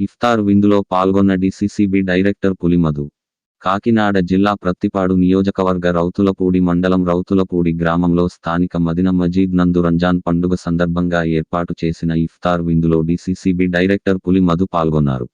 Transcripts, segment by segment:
ఇఫ్తార్ విందులో పాల్గొన్న DCCB director పులిమధు. Kakinada జిల్లా ప్రత్తిపాడు నియోజకవర్గ రౌతులపూడి మండలం రౌతులపూడి గ్రామంలో స్థానిక మదిన మజీద్ నందు రంజాన్ పండుగ సందర్భంగా ఏర్పాటు చేసిన ఇఫ్తార్ విందులో డిసిసిబి డైరెక్టర్ పులి మధు పాల్గొన్నారు.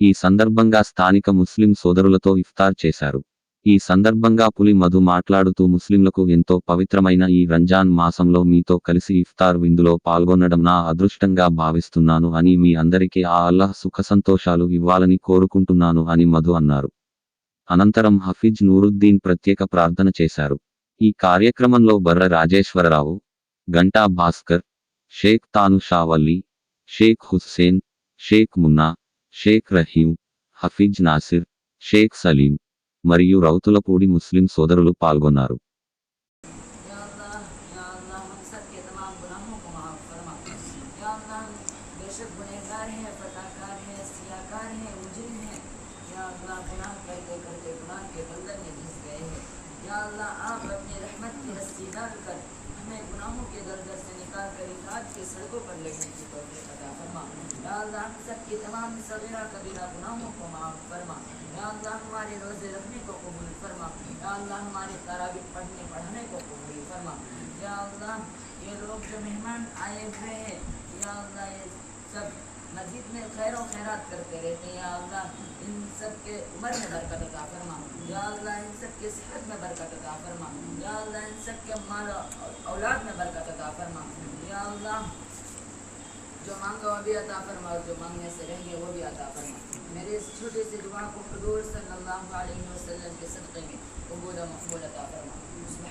ఈ సందర్భంగా స్థానిక ముస్లిం సోదరులతో ఇఫ్తార్ చేశారు. ఈ సందర్భంగా పులి మధు మాట్లాడుతూ ముస్లింలకు ఎంతో పవిత్రమైన ఈ రంజాన్ మాసంలో మీతో కలిసి ఇఫ్తార్ విందులో పాల్గొనడం నా అదృష్టంగా భావిస్తున్నాను అని మీ అందరికీ ఆ అల్లాహ్ సుఖసంతోషాలు ఇవ్వాలని కోరుకుంటున్నాను అని మధు అన్నారు. అనంతరం హఫీజ్ నూరుద్దీన్ ప్రత్యేక ప్రార్థన చేశారు. ఈ కార్యక్రమంలో బర్ర రాజేశ్వరరావు గంటా భాస్కర్ షేక్ తాను షావల్లి షేక్ హుస్సేన్ షేక్ మున్నా షేక్ రహీం హఫీజ్ నాసిర్ షేక్ సలీం మరియు రౌతులపూడి ముస్లిం సోదరులు పాల్గొన్నారు या अल्लाह या अल्लाह हम सब के तमाम गुनाहों को माफ़ फरमा या अल्लाह हम बेशक गुनहगार हैं फताकार हैं सियाकार हैं मुजरिम हैं या अल्लाह गुनाह करते करते गुनाह के बंधन में घिस गए हैं اللہ آپ اپنی رحمت کی رسی ڈال کر، ہمیں گناہوں کے درگت سے نکال کر انقاد کی سڑکوں پر لگنے کی توفیق عطا فرما۔ یا اللہ، ہم سب کی تمام صغیرہ کبیرہ گناہوں کو معاف فرما۔ یا اللہ، ہمارے روزے رکھنے کو قبول فرما۔ یا اللہ، ہمارے تراویح پڑھنے پڑھنے کو قبول فرما۔ یا اللہ، یہ لوگ جو مہمان آئے ہوئے ہیں، یا اللہ، یہ سب مسجد میں خیر و خیرات کرتے رہتے ہیں یا اللہ ان سب کے عمر میں برکت عطا فرما یا اللہ، ان سب کے صحت میں برکت عطا فرما یا اللہ، ان سب کے مال اولاد میں برکت عطا فرما یا اللہ، جو مانگا وہ بھی عطا فرما اور جو مانگنے سے رہیں گے وہ بھی عطا فرما میرے اس چھوٹے سے دعا کو حضور صلی اللہ علیہ وسلم کے صدقے میں قبول و مقبول عطا فرما اس میں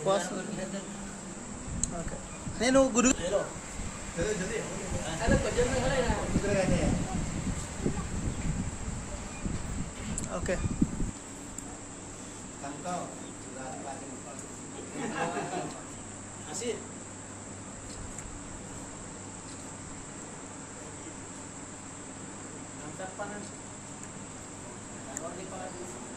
ఉపవాసం ఓకే నేను గురు ఓకే సోదరులతో